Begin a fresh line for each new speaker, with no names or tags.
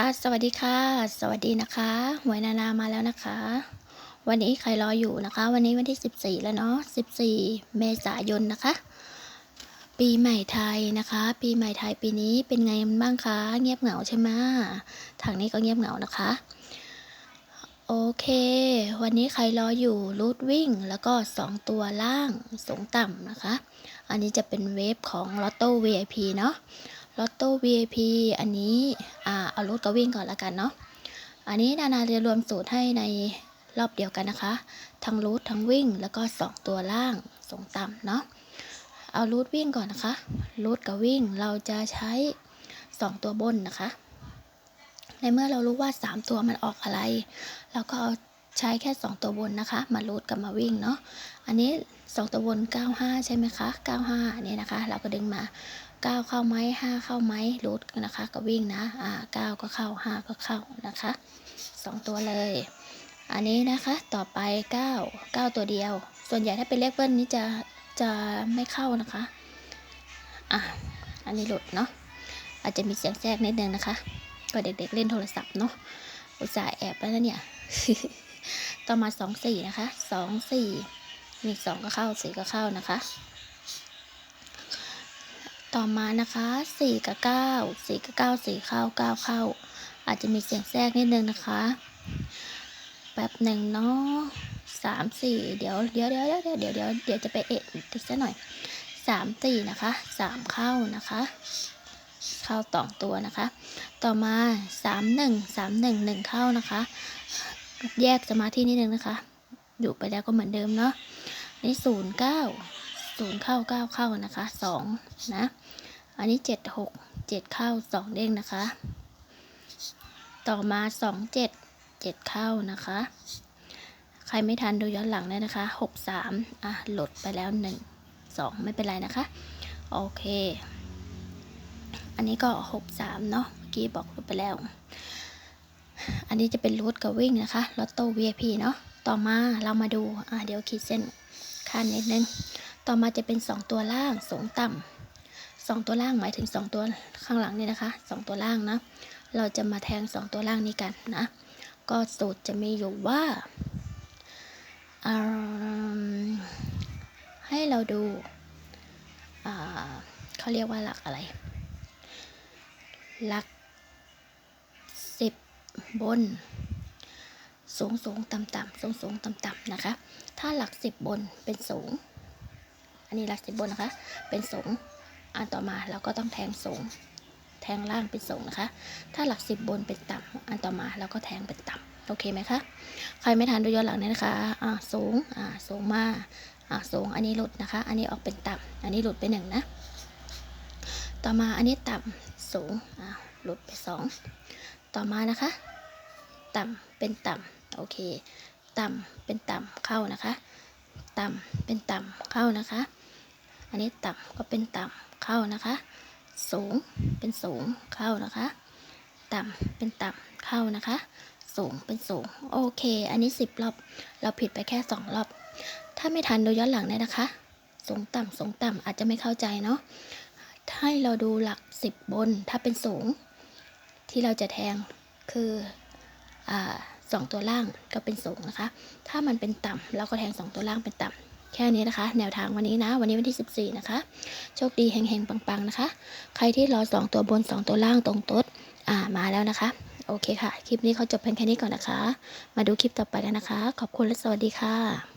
ค่ะ สวัสดีค่ะ สวัสดีนะคะหวยนานามาแล้วนะคะ วันนี้ใครรออยู่นะคะ วันนี้วันที่ 14 แล้วเนาะ14 เมษายนนะคะ ปีใหม่ไทยนะคะ ปีใหม่ไทยปีนี้เป็นไงบ้างคะเงียบเหงาใช่ไหมทางนี้ก็เงียบเหงานะคะโอเค วันนี้ใครรออยู่รูทวิ่ง แล้วก็ 2 ตัวล่างสูงต่ำนะคะ อันนี้จะเป็นเวฟของลอตโต้ VIP เนาะ ลอตโต้ VIP อันนี้อ่าเอารูทกับวิ่งก่อนละกันเนาะอันนี้นานาจะรวมสูตรให้ในรอบเดียวกันนะคะ ทั้งรูททั้งวิ่งแล้วก็ 2 ตัวล่างสูงต่ำเนาะเอารูทวิ่งก่อนนะคะรูทกับวิ่งเราจะใช้ 2 ตัวบนนะคะ ในเมื่อเรารู้ว่า 3 ตัวมันออกอะไร เราก็เอาใช้แค่ 2 ตัวบนนะคะ มารูทกับมาวิ่งเนาะอันนี้ 2 ตัวบน 95 ใช่ไหมคะ 95 เนี่ยนะคะ เราก็ดึงมา 9 เข้าไหม5 เข้าไหมรูทนะคะ ก็วิ่งนะ อ่า 9 ก็เข้า 5 ก็เข้านะคะ 2 ตัวเลย อันนี้นะคะ ต่อไป 9 9 ตัวเดียว ส่วนใหญ่ถ้าเป็นเลขเบิ้ลนี้จะ จะไม่เข้านะคะ อะ อันนี้หลุดเนาะ อาจจะมีเสียงแทรกนิดนึงนะคะ ก็เด็กๆเล่นโทรศัพท์เนาะ อุตส่าห์แอบไปแล้วเนี่ย ต่อมา 2 4 นะคะ 2 4มี2ก็เข้า4ก็เข้านะคะ ต่อมานะคะ4กับ9 4กับ9 4เข้า9เข้า อาจจะมีเสียงแทรกนิดนึงนะคะ แป๊บหนึ่งเนาะสามสี่เดี๋ยวเดี๋ยวเดี๋ยวเดี๋ยวเดี๋ยวเดี๋ยวเดี๋ยวจะไปเอะติดซะหน่อยสามสี่นะคะสามเข้านะคะเข้าต่องตัวนะคะ ต่อมาสามหนึ่งสามหนึ่งหนึ่งเข้านะคะ แยกสมาธินิดนึงนะคะ อยู่ไปแล้วก็เหมือนเดิมเนาะ นี่ศูนย์เก้าศูนย์เข้าเก้าเข้านะคะสองนะ อันนี้เจ็ดหกเจ็ดเข้าสองเด้งนะคะ ต่อมาสองเจ็ดเจ็ดเข้านะคะ ใครไม่ทันดูย้อนหลังได้นะคะหกสามอะหลดไปแล้วหนึ่งสองไม่เป็นไรนะคะ โอเค อันนี้ก็หกสามเนาะเมื่อกี้บอกไปแล้ว อันนี้จะเป็นรูทกับวิ่งนะคะลอตโต้ VIP เนาะต่อมาเรามาดูอะเดี๋ยวขีดเส้น ขั้นนิดนึงต่อมาจะเป็น 2 ตัวล่างสูงต่ำสองตัวล่างหมายถึง 2 ตัวข้างหลังนี่นะคะ 2 ตัวล่างนะเราจะมาแทง 2 ตัวล่างนี้กันนะก็สูตรจะมีอยู่ว่าให้เราดูเขาเรียกว่าหลักอะไร หลักสิบบน สูงสูงต่ำต่ำสูงสูงต่ำต่ำนะคะ ถ้าหลักสิบบนเป็นสูง อันนี้หลักสิบบนนะคะ เป็นสูง อันต่อมาเราก็ต้องแทงสูง แทงล่างเป็นสูงนะคะ ถ้าหลักสิบบนเป็นต่ำอันต่อมาเราก็แทงเป็นต่ำโอเคไหมคะ ใครไม่ทันดูย้อนหลังเนี่ยนะคะ อ่าสูง อ่าสูงมาอ่าสูง อันนี้หลุดนะคะ อันนี้ออกเป็นต่ำอันนี้หลุดไปหนึ่งนะ ต่อมาอันนี้ต่ำสูง อ่าหลุดไปสองต่อมานะคะ ต่ำเป็นต่ำ โอเค ต่ำเป็นต่ำเข้านะคะ ต่ำเป็นต่ำเข้านะคะ อันนี้ต่ำก็เป็นต่ำเข้านะคะ สูงเป็นสูงเข้านะคะ ต่ำเป็นต่ำเข้านะคะ สูงเป็นสูง โอเค อันนี้สิบรอบ เราผิดไปแค่สองรอบ ถ้าไม่ทันดูย้อนหลังได้นะคะ สูงต่ำสูงต่ำอาจจะไม่เข้าใจเนาะให้เราดูหลักสิบบนถ้าเป็นสูง ที่เราจะแทงคืออ่า สองตัวล่างก็เป็นสูงนะคะ ถ้ามันเป็นต่ำเราก็แทงสองตัวล่างเป็นต่ำแค่นี้นะคะ แนวทางวันนี้นะ วันนี้วันที่ 14 นะคะ โชคดีแห่งๆปังๆนะคะ ใครที่รอสองตัวบนสองตัวล่างตรงต๊ดอ่ามาแล้วนะคะ โอเคค่ะ คลิปนี้เขาจบเพียงแค่นี้ก่อนนะคะ มาดูคลิปต่อไปกันนะคะ ขอบคุณและสวัสดีค่ะ